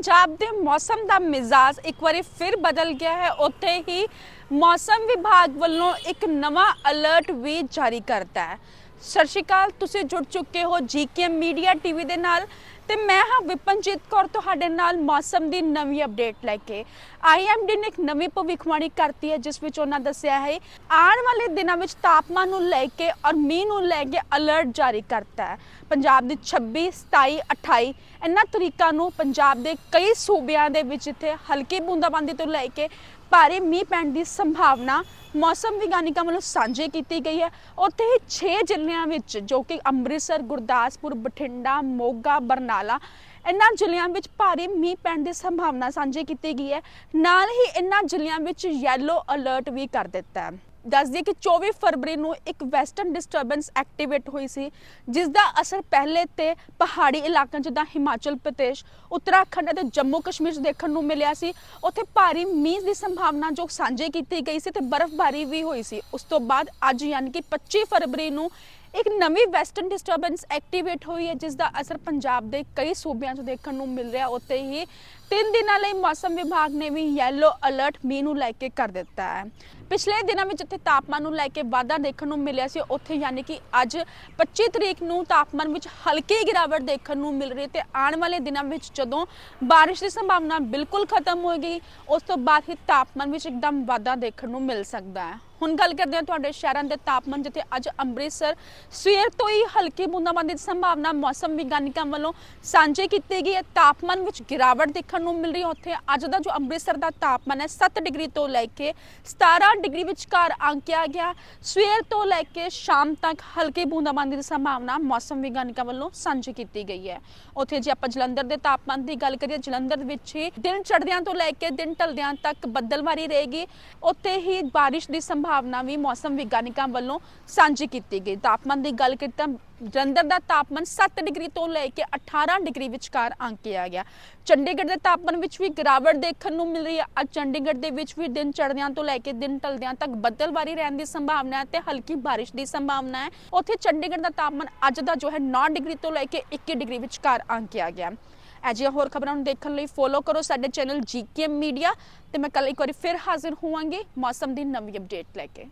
ਪੰਜਾਬ ਦੇ ਮੌਸਮ ਦਾ ਮਿਜ਼ਾਜ ਇੱਕ ਵਾਰੀ ਫਿਰ ਬਦਲ ਗਿਆ ਹੈ। ਉੱਥੇ ਹੀ ਮੌਸਮ ਵਿਭਾਗ ਵੱਲੋਂ ਇੱਕ ਨਵਾਂ ਅਲਰਟ ਵੀ ਜਾਰੀ ਕਰਤਾ ਹੈ। ਸਤਿ ਸ਼੍ਰੀ ਅਕਾਲ, ਤੁਸੀਂ ਜੁੜ ਚੁੱਕੇ ਹੋ ਜੀਕੇਐਮ ਮੀਡੀਆ ਟੀਵੀ ਦੇ ਨਾਲ ਤੇ ਮੈਂ ਹਾਂ ਵਿਪਨਜੀਤ ਕੌਰ, ਤੁਹਾਡੇ ਨਾਲ ਮੌਸਮ ਦੀ ਨਵੀਂ ਅਪਡੇਟ ਲੈ ਕੇ। ਆਈਐਮਡੀ ਨੇ ਇੱਕ ਨਵੀਂ ਭਵਿੱਖਬਾਣੀ ਕਰਤੀ ਹੈ, ਜਿਸ ਵਿੱਚ ਉਹਨਾਂ ਦੱਸਿਆ ਹੈ, ਆਉਣ ਵਾਲੇ ਦਿਨਾਂ ਵਿੱਚ ਤਾਪਮਾਨ ਨੂੰ ਲੈ ਕੇ ਔਰ ਮੀਂਹ ਨੂੰ ਲੈ ਕੇ ਅਲਰਟ ਜਾਰੀ ਕਰਤਾ ਹੈ। ਪੰਜਾਬ ਦੇ 26 27 28 ਇਹਨਾਂ ਤਰੀਕਾਂ ਨੂੰ ਪੰਜਾਬ ਦੇ ਕਈ ਸੂਬਿਆਂ ਦੇ ਵਿੱਚ ਇੱਥੇ ਹਲਕੀ ਬੂੰਦਾਬਾਂਦੀ ਤੋਂ ਲੈ ਕੇ ਭਾਰੀ ਮੀਂਹ ਪੈਣ ਦੀ ਸੰਭਾਵਨਾ ਮੌਸਮ ਵਿਗਿਆਨੀਆਂ ਵੱਲੋਂ ਸਾਂਝੀ ਕੀਤੀ ਗਈ ਹੈ। ਉੱਥੇ ਹੀ 6 ਜ਼ਿਲ੍ਹਿਆਂ ਵਿੱਚ, ਜੋ ਕਿ ਅੰਮ੍ਰਿਤਸਰ, ਗੁਰਦਾਸਪੁਰ, ਬਠਿੰਡਾ, ਮੋਗਾ, ਬਰਨਾਲਾ ਇਹਨਾਂ ਜ਼ਿਲ੍ਹਿਆਂ ਵਿੱਚ ਭਾਰੀ ਮੀਂਹ ਪੈਣ ਦੀ ਸੰਭਾਵਨਾ ਸਾਂਝੀ ਕੀਤੀ ਗਈ ਹੈ। ਨਾਲ ਹੀ ਇਹਨਾਂ ਜ਼ਿਲ੍ਹਿਆਂ ਵਿੱਚ ਯੈਲੋ ਅਲਰਟ ਵੀ ਕਰ ਦਿੱਤਾ ਹੈ। ਦੱਸ ਦਈਏ ਕਿ 24 ਫਰਵਰੀ ਨੂੰ ਇੱਕ ਵੈਸਟਰਨ ਡਿਸਟਰਬੈਂਸ ਐਕਟੀਵੇਟ ਹੋਈ ਸੀ, ਜਿਸ ਦਾ ਅਸਰ ਪਹਿਲੇ ਤੇ ਪਹਾੜੀ ਇਲਾਕਿਆਂ ਜਿੱਦਾਂ ਹਿਮਾਚਲ ਪ੍ਰਦੇਸ਼, ਉੱਤਰਾਖੰਡ ਅਤੇ ਜੰਮੂ ਕਸ਼ਮੀਰ 'ਚ ਦੇਖਣ ਨੂੰ ਮਿਲਿਆ ਸੀ। ਉੱਥੇ ਭਾਰੀ ਮੀਂਹ ਦੀ ਸੰਭਾਵਨਾ ਜੋ ਸਾਂਝੀ ਕੀਤੀ ਗਈ ਸੀ ਤੇ ਬਰਫ਼ਬਾਰੀ ਵੀ ਹੋਈ ਸੀ। ਉਸ ਤੋਂ ਬਾਅਦ ਅੱਜ ਯਾਨੀ ਕਿ 25 ਫਰਵਰੀ ਨੂੰ ਇੱਕ ਨਵੀਂ ਵੈਸਟਰਨ ਡਿਸਟਰਬੈਂਸ ਐਕਟੀਵੇਟ ਹੋਈ ਹੈ ਜਿਸ ਦਾ ਅਸਰ ਪੰਜਾਬ ਦੇ ਕਈ ਸੂਬਿਆਂ 'ਚ ਦੇਖਣ ਨੂੰ ਮਿਲ ਰਿਹਾ। ਉੱਥੇ ਹੀ ਤਿੰਨ ਦਿਨਾਂ ਲਈ ਮੌਸਮ ਵਿਭਾਗ ਨੇ ਵੀ ਯੈਲੋ ਅਲਰਟ ਮੀਂਹ ਨੂੰ ਲੈ ਕੇ ਕਰ ਦਿੱਤਾ ਹੈ। ਪਿਛਲੇ ਦਿਨਾਂ ਵਿੱਚ ਜਿੱਥੇ ਤਾਪਮਾਨ ਨੂੰ ਲੈ ਕੇ ਵਾਧਾ ਦੇਖਣ ਨੂੰ ਮਿਲਿਆ ਸੀ। ਉੱਥੇ ਯਾਨੀ ਕਿ ਅੱਜ 25 ਤਰੀਕ ਨੂੰ ਤਾਪਮਾਨ ਵਿੱਚ ਹਲਕੀ ਗਿਰਾਵਟ ਦੇਖਣ ਨੂੰ ਮਿਲ ਰਹੀ ਹੈ ਤੇ ਆਉਣ ਵਾਲੇ ਦਿਨਾਂ ਵਿੱਚ ਜਦੋਂ ਬਾਰਿਸ਼ ਦੀ ਸੰਭਾਵਨਾ ਬਿਲਕੁਲ ਖਤਮ ਹੋ ਗਈ ਉਸ ਤੋਂ ਬਾਅਦ ਹੀ ਤਾਪਮਾਨ ਵਿੱਚ ਇੱਕਦਮ ਵਾਧਾ ਦੇਖਣ ਨੂੰ ਮਿਲ ਸਕਦਾ ਹੈ। ਹੁਣ ਗੱਲ ਕਰਦੇ ਹਾਂ ਤੁਹਾਡੇ ਸ਼ਹਿਰਾਂ ਦੇ ਤਾਪਮਾਨ, ਜਿੱਥੇ ਅੱਜ ਅੰਮ੍ਰਿਤਸਰ ਸਵੇਰ ਤੋਂ ਹੀ ਹਲਕੀ ਬੂੰਦਾਬਾਂਦੀ ਦੀ ਸੰਭਾਵਨਾ ਮੌਸਮ ਵਿਗਿਆਨੀਆਂ ਵੱਲੋਂ ਸਾਂਝੀ ਕੀਤੀ ਗਈ ਹੈ। ਤਾਪਮਾਨ ਵਿੱਚ ਗਿਰਾਵਟ ਦੇਖਣ ਨੂੰ ਮਿਲ ਰਹੀ ਹੈ। ਉੱਥੇ ਅੱਜ ਦਾ ਜੋ ਅੰਮ੍ਰਿਤਸਰ ਦਾ ਤਾਪਮਾਨ ਹੈ 7 ਡਿਗਰੀ ਤੋਂ ਲੈ ਕੇ 17 ਡਿਗਰੀ ਵਿਚਕਾਰ ਆਂਕਿਆ ਗਿਆ। ਸਵੇਰ ਤੋਂ ਲੈ ਕੇ ਸ਼ਾਮ ਤੱਕ ਹਲਕੀ ਬੂੰਦਾਬਾਂਦੀ ਦੀ ਸੰਭਾਵਨਾ ਮੌਸਮ ਵਿਗਿਆਨੀਆਂ ਵੱਲੋਂ ਸਾਂਝੀ ਕੀਤੀ ਗਈ ਹੈ। ਉੱਥੇ ਜੇ ਆਪਾਂ ਜਲੰਧਰ ਦੇ ਤਾਪਮਾਨ ਦੀ ਗੱਲ ਕਰੀਏ, ਜਲੰਧਰ ਵਿੱਚ ਹੀ ਦਿਨ ਚੜ੍ਹਦਿਆਂ ਤੋਂ ਲੈ ਕੇ ਦਿਨ ਢਲਦਿਆਂ ਤੱਕ ਬੱਦਲਵਾਰੀ ਰਹੇਗੀ। ਉੱਥੇ ਹੀ ਬਾਰਿਸ਼ ਦੀ ਸੰਭਾਵਨਾ ਵੀ ਮੌਸਮ ਵਿਗਿਆਨੀਆਂ ਵੱਲੋਂ ਸਾਂਝੀ ਕੀਤੀ ਗਈ। ਤਾਪਮਾਨ ਦੀ ਗੱਲ ਕਰੀਏ ਤਾਂ ਜਲੰਧਰ ਦਾ ਤਾਪਮਾਨ 7 ਡਿਗਰੀ ਤੋਂ ਲੈ ਕੇ 18 ਡਿਗਰੀ ਵਿਚਕਾਰ ਅੰਕਿਆ ਗਿਆ। ਚੰਡੀਗੜ੍ਹ ਦੇ ਤਾਪਮਾਨ ਵਿੱਚ ਵੀ ਗਿਰਾਵਟ ਦੇਖਣ ਨੂੰ ਮਿਲ ਰਹੀ ਹੈ ਅੱਜ ਚੰਡੀਗੜ੍ਹ ਦੇ ਵਿੱਚ ਵੀ ਦਿਨ ਚੜ੍ਹਦਿਆਂ ਤੋਂ ਲੈ ਕੇ ਦਿਨ ਢਲਦਿਆਂ ਤੱਕ ਬੱਦਲਵਾਰੀ ਰਹਿਣ ਦੀ ਸੰਭਾਵਨਾ ਹੈ ਤੇ ਹਲਕੀ ਬਾਰਿਸ਼ ਦੀ ਸੰਭਾਵਨਾ ਹੈ। ਉੱਥੇ ਚੰਡੀਗੜ੍ਹ ਦਾ ਤਾਪਮਾਨ ਅੱਜ ਦਾ ਜੋ ਹੈ 9 ਡਿਗਰੀ ਤੋਂ ਲੈ ਕੇ 21 ਡਿਗਰੀ ਵਿਚਕਾਰ ਅੰਕਿਆ ਗਿਆ। ਅਜਿਹੀਆਂ ਹੋਰ ਖਬਰਾਂ ਨੂੰ ਦੇਖਣ ਲਈ ਫੋਲੋ ਕਰੋ ਸਾਡੇ ਚੈਨਲ ਜੀਕੇਐਮ ਮੀਡੀਆ ਤੇ ਮੈਂ ਕੱਲ ਇੱਕ ਵਾਰੀ ਫਿਰ ਹਾਜ਼ਰ ਹੋਵਾਂਗੀ ਮੌਸਮ ਦੀ ਨਵੀਂ ਅਪਡੇਟ ਲੈ ਕੇ।